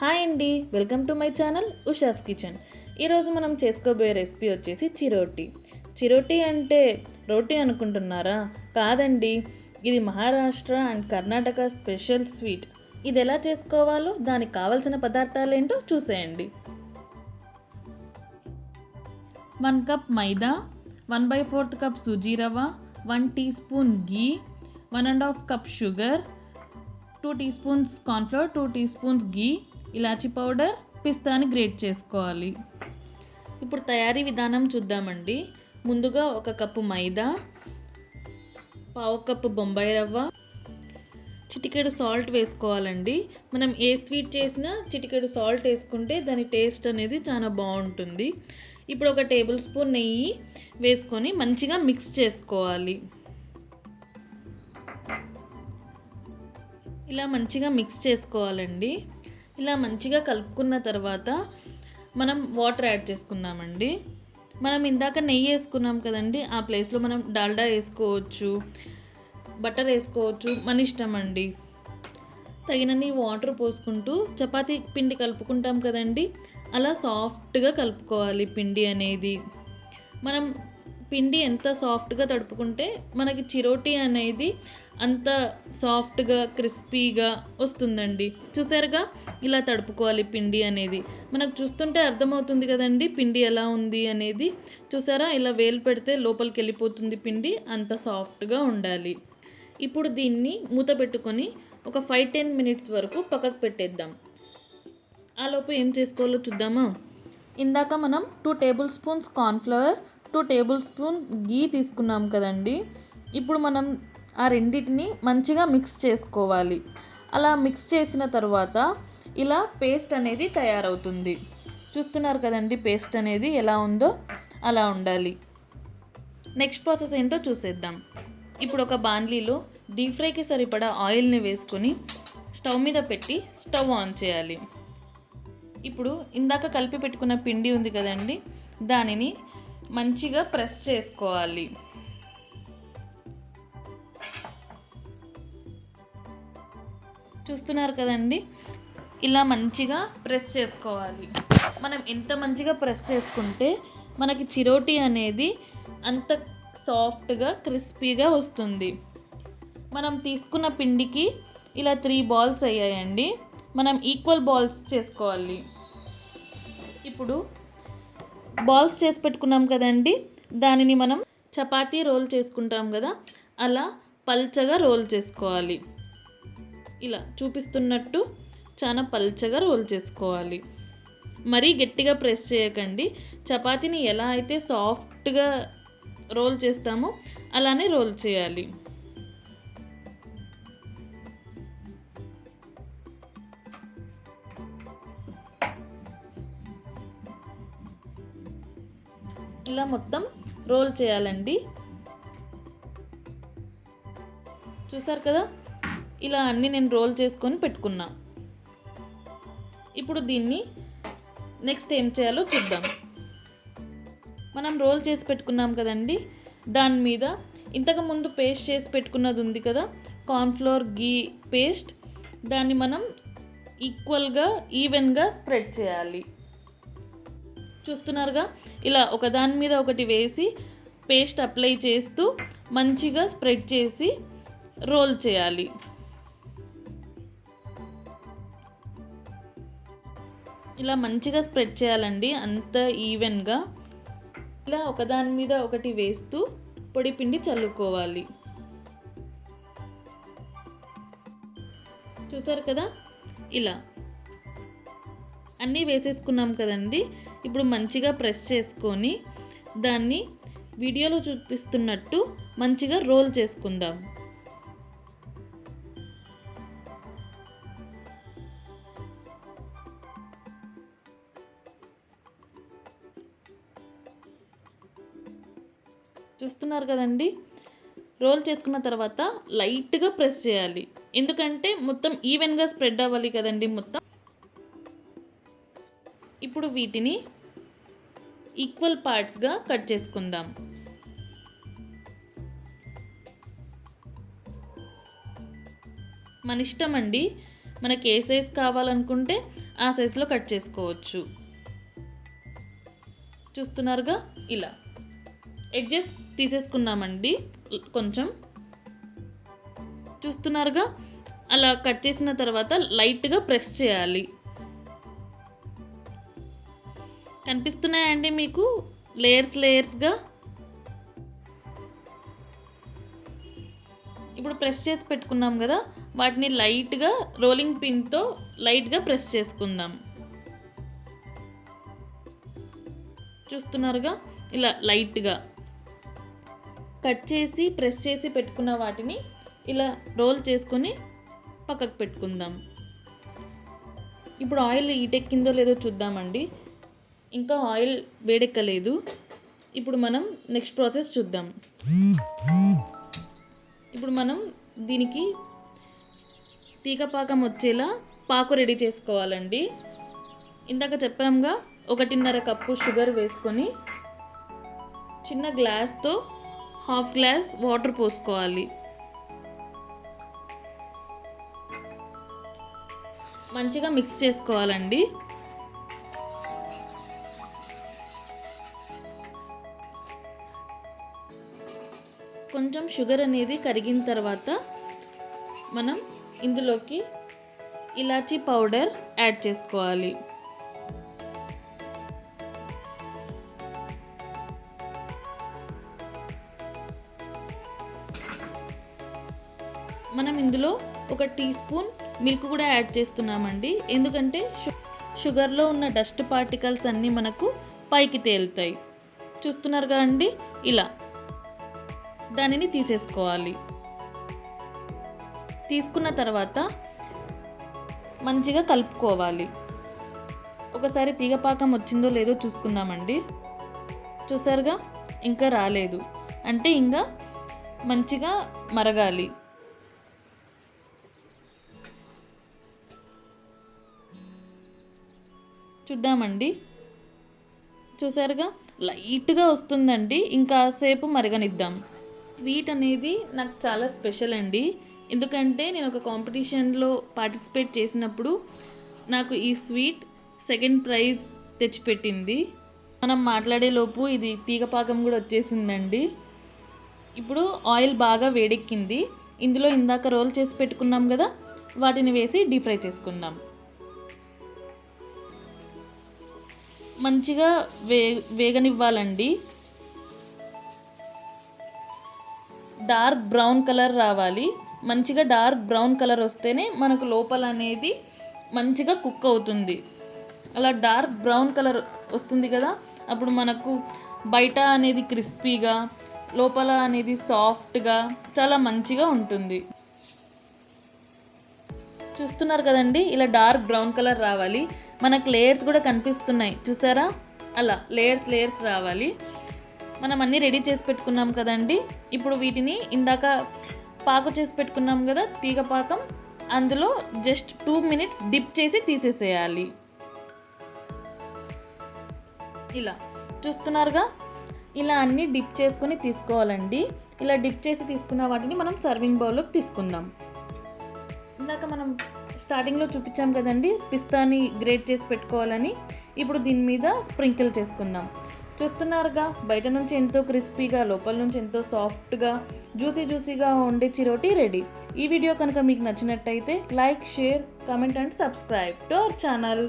Hi అండి. Welcome to my channel Usha's kitchen. ఈరోజు మనం చేసుకోబోయే రెసిపీ వచ్చేసి చిరోటి. చిరోటి అంటే రోటీ అనుకుంటున్నారా? కాదండి. ఇది Maharashtra and Karnataka special sweet. ఇది ఎలా చేసుకోవాలో దానికి కావలసిన పదార్థాలు ఏంటో చూసేయండి. One cup maida one by fourth cup suji rava one teaspoon ghee one and half cup sugar two teaspoons cornflour two teaspoons ghee elaichi powder పిస్తాని grate చేసుకోవాలి. ఇప్పుడు తయారీ విధానం చూద్దామండి. ముందుగా ఒక కప్పు మైదా పావు కప్పు బొంబాయి రవ్వ చిటికెడు సాల్ట్ వేసుకోవాలండి. మనం ఏ స్వీట్ చేసినా చిటికెడు సాల్ట్ వేసుకుంటే దాని టేస్ట్ అనేది చాలా బాగుంటుంది. ఇప్పుడు ఒక టేబుల్ స్పూన్ నెయ్యి వేసుకొని మంచిగా మిక్స్ చేసుకోవాలి. ఇలా మంచిగా మిక్స్ చేసుకోవాలండి. ఇలా మంచిగా కలుపుకున్న తర్వాత మనం వాటర్ యాడ్ చేసుకుందామండి. మనం ఇందాక నెయ్యి వేసుకున్నాం కదండి ఆ ప్లేస్లో మనం డాల్డా వేసుకోవచ్చు బటర్ వేసుకోవచ్చు మన ఇష్టం అండి. తగినన్ని వాటర్ పోసుకుంటూ చపాతీ పిండి కలుపుకుంటాం కదండి అలా సాఫ్ట్గా కలుపుకోవాలి పిండి అనేది. మనం పిండి ఎంత సాఫ్ట్గా తడుపుకుంటే మనకి చిరోటి అనేది అంత సాఫ్ట్గా క్రిస్పీగా వస్తుందండి. చూసారుగా? ఇలా తడుపుకోవాలి పిండి అనేది. మనకు చూస్తుంటే అర్థమవుతుంది కదండి పిండి ఎలా ఉంది అనేది. చూసారా? ఇలా వేలు పెడితే లోపలికి వెళ్ళిపోతుంది పిండి అంత సాఫ్ట్గా ఉండాలి. ఇప్పుడు దీన్ని మూత పెట్టుకొని ఒక ఫైవ్ టెన్ మినిట్స్ వరకు పక్కకు పెట్టేద్దాం. ఆలోపు ఏం చేసుకోవాలో చూద్దామా? ఇందాక మనం two tablespoons cornflour two tablespoon ghee తీసుకున్నాం కదండి. ఇప్పుడు మనం ఆ రెండింటిని మంచిగా మిక్స్ చేసుకోవాలి. అలా మిక్స్ చేసిన తర్వాత ఇలా పేస్ట్ అనేది తయారవుతుంది. చూస్తున్నారు కదండి పేస్ట్ అనేది ఎలా ఉందో? అలా ఉండాలి. నెక్స్ట్ ప్రాసెస్ ఏంటో చూసేద్దాం. ఇప్పుడు ఒక బాండ్లీలో డీప్ ఫ్రైకి సరిపడా ఆయిల్ని వేసుకొని స్టవ్ మీద పెట్టి స్టవ్ ఆన్ చేయాలి. ఇప్పుడు ఇందాక కలిపి పెట్టుకున్న పిండి ఉంది కదండి దానిని మంచిగా ప్రెస్ చేసుకోవాలి. చూస్తున్నారు కదండి? ఇలా మంచిగా ప్రెస్ చేసుకోవాలి. మనం ఎంత మంచిగా ప్రెస్ చేసుకుంటే మనకి చిరోటి అనేది అంత సాఫ్ట్గా క్రిస్పీగా వస్తుంది. మనం తీసుకున్న పిండికి ఇలా త్రీ బాల్స్ అయ్యాయండి. మనం ఈక్వల్ బాల్స్ చేసుకోవాలి. ఇప్పుడు బాల్స్ చేసి పెట్టుకున్నాం కదండి. దానిని మనం చపాతీ రోల్ చేసుకుంటాం కదా. అలా పల్చగా రోల్ చేసుకోవాలి. ఇలా చూపిస్తున్నట్టు చాలా పల్చగా రోల్ చేసుకోవాలి. మరీ గట్టిగా ప్రెస్ చేయకండి. చపాతీని ఎలా అయితే సాఫ్ట్గా రోల్ చేస్తామో అలానే రోల్ చేయాలి. ఇలా మొత్తం రోల్ చేయాలండి. చూసారు కదా? ఇలా అన్నీ నేను రోల్ చేసుకొని పెట్టుకున్నా. ఇప్పుడు దీన్ని నెక్స్ట్ ఏం చేయాలో చూద్దాం. మనం రోల్ చేసి పెట్టుకున్నాం కదండి? దాని మీద ఇంతకు ముందు పేస్ట్ చేసి పెట్టుకున్నది ఉంది కదా? Cornflour ghee paste. దాన్ని మనం ఈక్వల్గా ఈవెన్గా స్ప్రెడ్ చేయాలి. చూస్తున్నారుగా? ఇలా ఒకదాని మీద ఒకటి వేసి పేస్ట్ అప్లై చేస్తూ మంచిగా స్ప్రెడ్ చేసి రోల్ చేయాలి. ఇలా మంచిగా స్ప్రెడ్ చేయాలండి అంత ఈవెన్గా. ఇలా ఒకదాని మీద ఒకటి వేస్తూ పొడి పిండి చల్లుకోవాలి. చూసారు కదా? ఇలా. అన్నీ వేసేసుకున్నాం కదండి. ఇప్పుడు మంచిగా ప్రెస్ చేసుకొని దాన్ని వీడియోలో చూపిస్తున్నట్టు మంచిగా రోల్ చేసుకుందాం. చూస్తున్నారు కదండి? రోల్ చేసుకున్న తర్వాత లైట్గా ప్రెస్ చేయాలి. ఎందుకంటే మొత్తం ఈవెన్గా స్ప్రెడ్ అవ్వాలి కదండి మొత్తం. ఇప్పుడు వీటిని ఈక్వల్ పార్ట్స్గా కట్ చేసుకుందాం. మన ఇష్టం అండి. మనకి ఏ సైజ్ కావాలనుకుంటే ఆ సైజులో కట్ చేసుకోవచ్చు. చూస్తున్నారుగా? ఇలా. ఎడ్జెస్ తీసేసుకున్నామండి. కొంచెం. చూస్తున్నారుగా? అలా కట్ చేసిన తర్వాత లైట్గా ప్రెస్ చేయాలి. కనిపిస్తున్నాయండి మీకు? లేయర్స్ లేయర్స్గా? ఇప్పుడు ప్రెస్ చేసి పెట్టుకున్నాం కదా వాటిని లైట్గా రోలింగ్ పిన్తో లైట్గా ప్రెస్ చేసుకుందాం. చూస్తున్నారుగా? ఇలా లైట్గా. కట్ చేసి ప్రెస్ చేసి పెట్టుకున్న వాటిని ఇలా రోల్ చేసుకొని పక్కకు పెట్టుకుందాం. ఇప్పుడు ఆయిల్ ఈటెక్కిందో లేదో చూద్దామండి. ఇంకా ఆయిల్ వేడెక్కలేదు. ఇప్పుడు మనం నెక్స్ట్ ప్రాసెస్ చూద్దాం. ఇప్పుడు మనం దీనికి తీగ పాకం వచ్చేలా పాకు రెడీ చేసుకోవాలండి. ఇందాక చెప్పాముగా ఒకటిన్నర కప్పు షుగర్ వేసుకొని చిన్న గ్లాస్తో హాఫ్ గ్లాస్ వాటర్ పోసుకోవాలి. మంచిగా మిక్స్ చేసుకోవాలండి. షుగర్ అనేది కరిగిన తర్వాత మనం ఇందులోకి ఇలాచీ పౌడర్ యాడ్ చేసుకోవాలి. మనం ఇందులో ఒక టీ స్పూన్ మిల్క్ కూడా యాడ్ చేస్తున్నామండి. ఎందుకంటే షు షుగర్లో ఉన్న డస్ట్ పార్టికల్స్ అన్నీ మనకు పైకి తేలుతాయి. చూస్తున్నారుగా అండి ఇలా. దానిని తీసేసుకోవాలి. తీసుకున్న తర్వాత మంచిగా కలుపుకోవాలి. ఒకసారి తీగపాకం వచ్చిందో లేదో చూసుకుందామండి. చూసారుగా? ఇంకా రాలేదు. అంటే ఇంకా మంచిగా మరగాలి. చూద్దామండి. చూసారుగా? లైట్గా వస్తుందండి. ఇంకాసేపు మరగనిద్దాం. స్వీట్ అనేది నాకు చాలా స్పెషల్ అండి. ఎందుకంటే నేను ఒక కాంపిటీషన్లో పార్టిసిపేట్ చేసినప్పుడు నాకు ఈ స్వీట్ సెకండ్ ప్రైజ్ తెచ్చిపెట్టింది. మనం మాట్లాడేలోపు ఇది తీగపాకం కూడా వచ్చేసిందండి. ఇప్పుడు ఆయిల్ బాగా వేడెక్కింది. ఇందులో ఇందాక రోల్ చేసి పెట్టుకున్నాం కదా వాటిని వేసి డీప్ ఫ్రై చేసుకుందాం. మంచిగా వే వేగనివ్వాలండి. డార్క్ బ్రౌన్ కలర్ రావాలి. మంచిగా డార్క్ బ్రౌన్ కలర్ వస్తేనే మనకు లోపల అనేది మంచిగా కుక్ అవుతుంది. అలా డార్క్ బ్రౌన్ కలర్ వస్తుంది కదా అప్పుడు మనకు బయట అనేది క్రిస్పీగా లోపల అనేది సాఫ్ట్గా చాలా మంచిగా ఉంటుంది. చూస్తున్నారు కదండి ఇలా డార్క్ బ్రౌన్ కలర్ రావాలి. మనకు లేయర్స్ కూడా కనిపిస్తున్నాయి. చూసారా? అలా లేయర్స్ లేయర్స్ రావాలి. మనం అన్నీ రెడీ చేసి పెట్టుకున్నాం కదండి. ఇప్పుడు వీటిని ఇందాక పాకు చేసి పెట్టుకున్నాం కదా తీగ పాకం. అందులో జస్ట్ టూ మినిట్స్ డిప్ చేసి తీసేసేయాలి. ఇలా చూస్తున్నారుగా? ఇలా అన్నీ డిప్ చేసుకొని తీసుకోవాలండి. ఇలా డిప్ చేసి తీసుకున్న వాటిని మనం సర్వింగ్ బౌల్లోకి తీసుకుందాం. ఇందాక మనం స్టార్టింగ్లో చూపించాం కదండి పిస్తాని గ్రేట్ చేసి పెట్టుకోవాలని. ఇప్పుడు దీని మీద స్ప్రింకిల్ చేసుకుందాం. చూస్తున్నారుగా. బయట నుంచి ఎంతో క్రిస్పీగా లోపల నుంచి ఎంతో సాఫ్ట్గా జ్యూసీ జ్యూసీగా ఉండే చిరోటి రెడీ. ఈ వీడియో కనుక మీకు నచ్చినట్టయితే like share comment and subscribe to our channel.